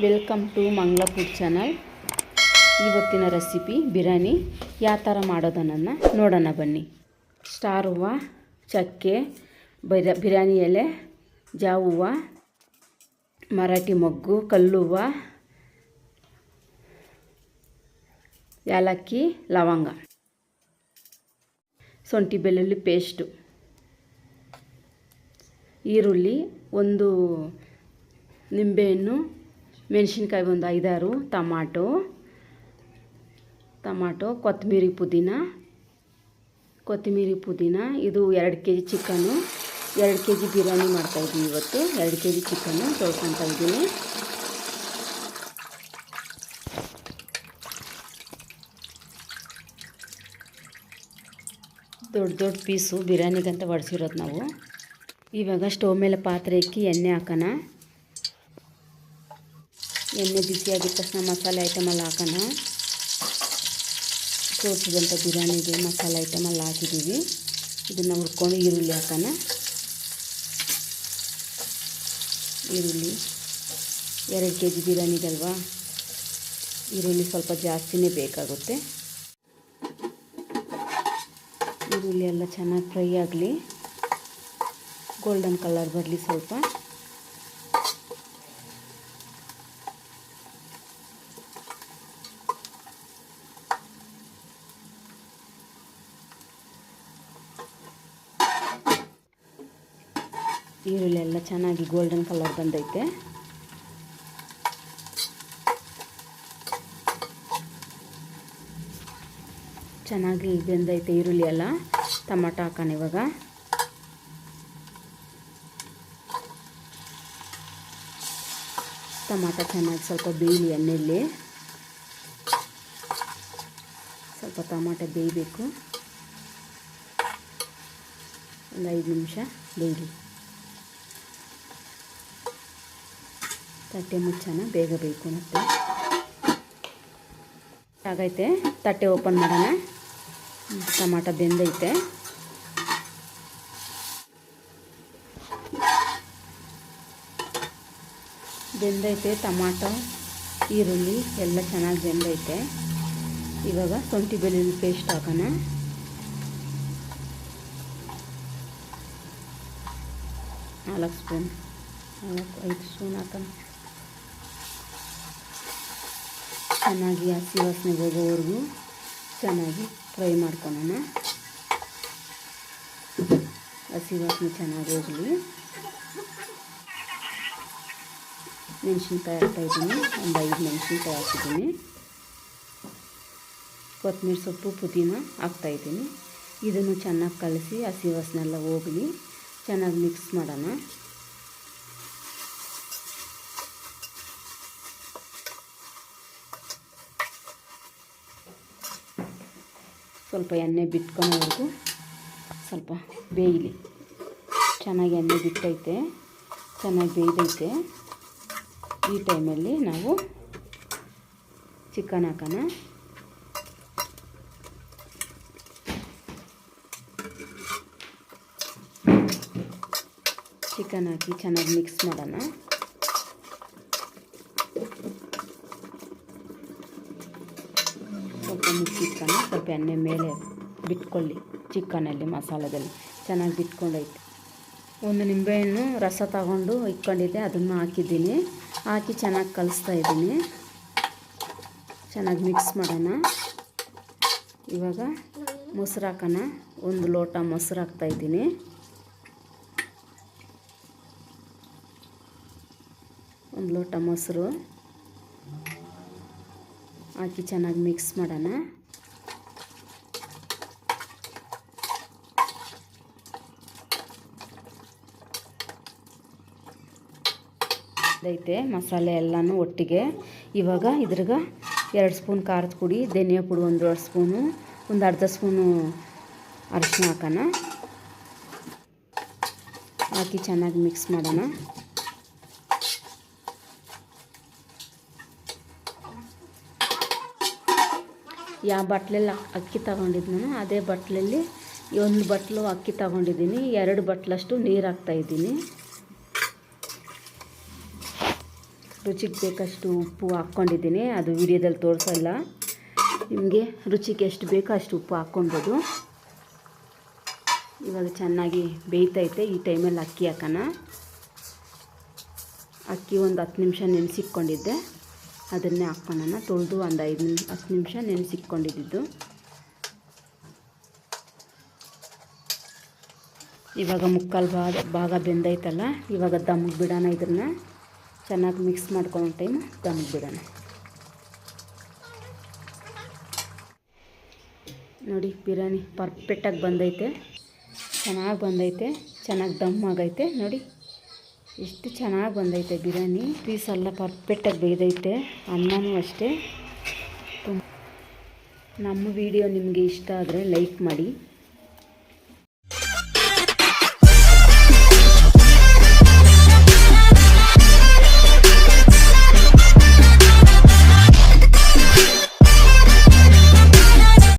Welcome to Mangala food channel. ಇವತ್ತಿನ recipe biryani. ಯಾವ ಥರ ಮಾಡೋದನ್ನು ನೋಡೋಣ ಬನ್ನಿ. ಸ್ಟಾರ್ ಹೂವು, ಚಕ್ಕೆ, ಬಿರ, ಬಿರಿಯಾನಿ ಎಲೆ, ಜಾವು ಹೂವು, ಮರಾಠಿ ಮೊಗ್ಗು, ಕಲ್ಲು ಹೂವು ಏಲಕ್ಕಿ ಲವಂಗ. ಶುಂಠಿ ಬೆಳ್ಳುಳ್ಳಿ ಪೇಸ್ಟು. ಈರುಳ್ಳಿ, ಒಂದು ನಿಂಬೆಹಣ್ಣು ಮೆಣಸಿನ್ಕಾಯಿ ಒಂದು ಐದಾರು, ಟಮಾಟೊ ಟಮಾಟೊ, ಕೊತ್ತಂಬರಿ ಪುದೀನ ಕೊತ್ತಂಬರಿ ಪುದೀನ, ಇದು ಎರಡು ಕೆ ಜಿ ಚಿಕನ್ನು, ಎರಡು ಕೆ ಜಿ ಬಿರಿಯಾನಿ ಮಾಡ್ತಾಯಿದ್ದೀನಿ ಇವತ್ತು, ಎರಡು ಕೆ ಜಿ ಚಿಕನ್ನು ತೊಳ್ಕೊತಾ ಇದ್ದೀನಿ. ದೊಡ್ಡ ದೊಡ್ಡ ಪೀಸು ಬಿರಿಯಾನಿಗಂತ ಬಡಿಸಿರೋದು ನಾವು. ಇವಾಗ ಸ್ಟವ್ ಮೇಲೆ ಪಾತ್ರೆ ಇಕ್ಕಿ ಎಣ್ಣೆ ಹಾಕೋಣ. ಎಣ್ಣೆ ಬಿಸಿಯಾಗಿದ್ದ ತಕ್ಷಣ ಮಸಾಲೆ ಐಟಮಲ್ಲಿ ಹಾಕೋಣ. ತೋರಿಸಿದಂಥ ಬಿರಿಯಾನಿಗೆ ಮಸಾಲೆ ಐಟಮಲ್ಲಿ ಹಾಕಿದ್ದೀವಿ. ಇದನ್ನು ಹುರ್ಕೊಂಡು ಈರುಳ್ಳಿ ಹಾಕೋಣ. ಈರುಳ್ಳಿ, ಎರಡು ಕೆ ಜಿ ಬಿರಿಯಾನಿಗಲ್ವಾ ಈರುಳ್ಳಿ ಸ್ವಲ್ಪ ಜಾಸ್ತಿನೇ ಬೇಕಾಗುತ್ತೆ. ಈರುಳ್ಳಿ ಎಲ್ಲ ಚೆನ್ನಾಗಿ ಫ್ರೈ ಆಗಲಿ. ಗೋಲ್ಡನ್ ಕಲರ್ ಬರಲಿ ಸ್ವಲ್ಪ. ಈರುಳ್ಳಿ ಎಲ್ಲ ಚೆನ್ನಾಗಿ ಗೋಲ್ಡನ್ ಕಲರ್ ಬಂದೈತೆ. ಚೆನ್ನಾಗಿ ಬೆಂದೈತೆ ಈರುಳ್ಳಿ ಎಲ್ಲ, ಟಮಾಟ ಹಾಕೋಣ ಇವಾಗ. ಟಮಾಟ ಚೆನ್ನಾಗಿ ಸ್ವಲ್ಪ ಬೇಯಲಿ ಎಣ್ಣೆಯಲ್ಲಿ ಸ್ವಲ್ಪ ಟಮಾಟ ಬೇಯಬೇಕು. ಒಂದು ಐದು ನಿಮಿಷ ಬೇಯಲಿ. ತಟ್ಟೆ ಮುಚ್ಚನ ಬೇಗ ಬೇಕು ಮತ್ತೆ. ಆಗೈತೆ, ತಟ್ಟೆ ಓಪನ್ ಮಾಡೋಣ. ಟಮಾಟ ಬೆಂದೈತೆ. ಬೆಂದೈತೆ ಟಮಾಟೋ, ಈರುಳ್ಳಿ, ಎಲ್ಲ ಚೆನ್ನಾಗಿ ಬೆಂದೈತೆ. ಇವಾಗ ಶುಂಠಿ ಬೆಳ್ಳುಳ್ಳಿ ಪೇಸ್ಟ್ ಹಾಕೋಣ. ನಾಲ್ಕು ಸ್ಪೂನ್, ನಾಲ್ಕು, ಐದು ಸ್ಪೂನ್ ಹಾಕೋಣ. ಚೆನ್ನಾಗಿ ಹಸಿ ವಾಸನೆ ಹೋಗೋವರೆಗೂ ಚೆನ್ನಾಗಿ ಫ್ರೈ ಮಾಡ್ಕೊಳ್ಳೋಣ ಹಸಿ ವಾಸನೆ ಚೆನ್ನಾಗಿ ಹೋಗಲಿ. ಮೆಣಸಿನ್ಕಾಯಿ ಹಾಕ್ತಾಯಿದ್ದೀನಿ ಒಂದು ಐದು ಮೆಣಸಿನ್ಕಾಯಿ ಹಾಕಿದ್ದೀನಿ ಕೊತ್ತಂಬರಿ ಸೊಪ್ಪು, ಪುದೀನ ಹಾಕ್ತಾಯಿದ್ದೀನಿ ಇದನ್ನು ಚೆನ್ನಾಗಿ ಕಲಸಿ ಹಸಿ ವಾಸನೆಲ್ಲ ಹೋಗಲಿ. ಚೆನ್ನಾಗಿ ಮಿಕ್ಸ್ ಮಾಡೋಣ. ಸ್ವಲ್ಪ ಎಣ್ಣೆ ಬಿಟ್ಕೊಳೋವರೆಗೂ ಸ್ವಲ್ಪ ಬೇಯಲಿ. ಚೆನ್ನಾಗಿ ಎಣ್ಣೆ ಬಿಟ್ಟೈತೆ. ಚೆನ್ನಾಗಿ ಬೇಯ್ದೈತೆ. ಈ ಟೈಮಲ್ಲಿ ನಾವು ಚಿಕನ್ ಹಾಕೋಣ. ಚಿಕನ್ ಹಾಕಿ ಚೆನ್ನಾಗಿ ಮಿಕ್ಸ್ ಮಾಡೋಣ. ಸ್ವಲ್ಪ ಇಟ್ಕೊಂಡು ಸ್ವಲ್ಪ ಎಣ್ಣೆ ಮೇಲೆ ಬಿಟ್ಕೊಳ್ಳಿ ಚಿಕನಲ್ಲಿ, ಮಸಾಲದಲ್ಲಿ. ಚೆನ್ನಾಗಿ ಬಿಟ್ಕೊಂಡೈತೆ ಒಂದು ನಿಂಬೆಹಣ್ಣು ರಸ ತಗೊಂಡು ಇಟ್ಕೊಂಡಿದ್ದೆ, ಅದನ್ನು ಹಾಕಿದ್ದೀನಿ. ಹಾಕಿ ಚೆನ್ನಾಗಿ ಕಲಿಸ್ತಾ ಇದ್ದೀನಿ. ಚೆನ್ನಾಗಿ ಮಿಕ್ಸ್ ಮಾಡೋಣ. ಇವಾಗ ಮೊಸರು ಹಾಕೋಣ. ಒಂದು ಲೋಟ ಮೊಸರು ಹಾಕ್ತಾಯಿದ್ದೀನಿ ಒಂದು ಲೋಟ ಮೊಸರು. ಹಾಕಿ ಚೆನ್ನಾಗಿ ಮಿಕ್ಸ್ ಮಾಡೋಣ. ಅದೈತೆ ಮಸಾಲೆ ಎಲ್ಲನೂ ಒಟ್ಟಿಗೆ. ಇವಾಗ ಇದ್ರಾಗ ಎರಡು ಸ್ಪೂನ್ ಖಾರದ ಪುಡಿ, ಧನಿಯಾ ಪುಡಿ ಒಂದು ಎರಡು ಸ್ಪೂನು, ಒಂದು ಅರ್ಧ ಸ್ಪೂನು ಅರಿಶಿನ ಹಾಕೋಣ. ಹಾಕಿ ಚೆನ್ನಾಗಿ ಮಿಕ್ಸ್ ಮಾಡೋಣ. ಯಾವ ಬಟ್ಲಲ್ಲಿ ಅಕ್ಕಿ ತಗೊಂಡಿದ್ನೋ, ಅದೇ ಬಟ್ಲಲ್ಲಿ ಒಂದು ಬಟ್ಲು ಅಕ್ಕಿ ತಗೊಂಡಿದ್ದೀನಿ, ಎರಡು ಬಟ್ಲಷ್ಟು ನೀರು ಹಾಕ್ತಾಯಿದ್ದೀನಿ ರುಚಿಗೆ ಬೇಕಷ್ಟು ಉಪ್ಪು ಹಾಕ್ಕೊಂಡಿದ್ದೀನಿ, ಅದು ವಿಡಿಯೋದಲ್ಲಿ ತೋರಿಸಲ್ಲ. ನಿಮಗೆ ರುಚಿಗೆ ಎಷ್ಟು ಬೇಕೋ ಅಷ್ಟು ಉಪ್ಪು ಹಾಕ್ಕೊಬೋದು. ಇವಾಗ ಚೆನ್ನಾಗಿ ಬೇಯ್ತೈತೆ, ಈ ಟೈಮಲ್ಲಿ ಅಕ್ಕಿ ಹಾಕೋಣ. ಅಕ್ಕಿ ಒಂದು ಹತ್ತು ನಿಮಿಷ ನೆನೆಸಿಕ್ಕೊಂಡಿದ್ದೆ ಅದನ್ನೇ ಹಾಕ್ಕೊಳ್ಳೋಣ ತೊಳೆದು ಒಂದು ಐದು ನಿಮಿಷ ಹತ್ತು ನಿಮಿಷ ನೆನೆಸಿಕ್ಕೊಂಡಿದ್ದು ಇವಾಗ ಮುಕ್ಕಾಲು ಭಾಗ ಭಾಗ ಬೆಂದೈತಲ್ಲ ಇವಾಗ ದಮ್ಗೆ ಬಿಡೋಣ ಇದನ್ನು ಚೆನ್ನಾಗಿ ಮಿಕ್ಸ್ ಮಾಡ್ಕೊಂಡು ಟೈಮ್ ದಮ್ಗೆ ಬಿಡೋಣ. ನೋಡಿ, ಬಿರಿಯಾನಿ ಪರ್ಫೆಕ್ಟಾಗಿ ಬಂದೈತೆ. ಚೆನ್ನಾಗಿ ಬಂದೈತೆ, ಚೆನ್ನಾಗಿ ದಮ್ ಆಗೈತೆ. ನೋಡಿ ಎಷ್ಟು ಚೆನ್ನಾಗಿ ಬಂದೈತೆ ಬಿರಿಯಾನಿ. ಪೀಸ್ ಎಲ್ಲ ಪರ್ಫೆಕ್ಟಾಗಿ ಬೇಯ್ದೈತೆ ಅನ್ನನೂ ಅಷ್ಟೇ. ನಮ್ಮ ವಿಡಿಯೋ ನಿಮಗೆ ಇಷ್ಟ ಆದರೆ ಲೈಕ್ ಮಾಡಿ.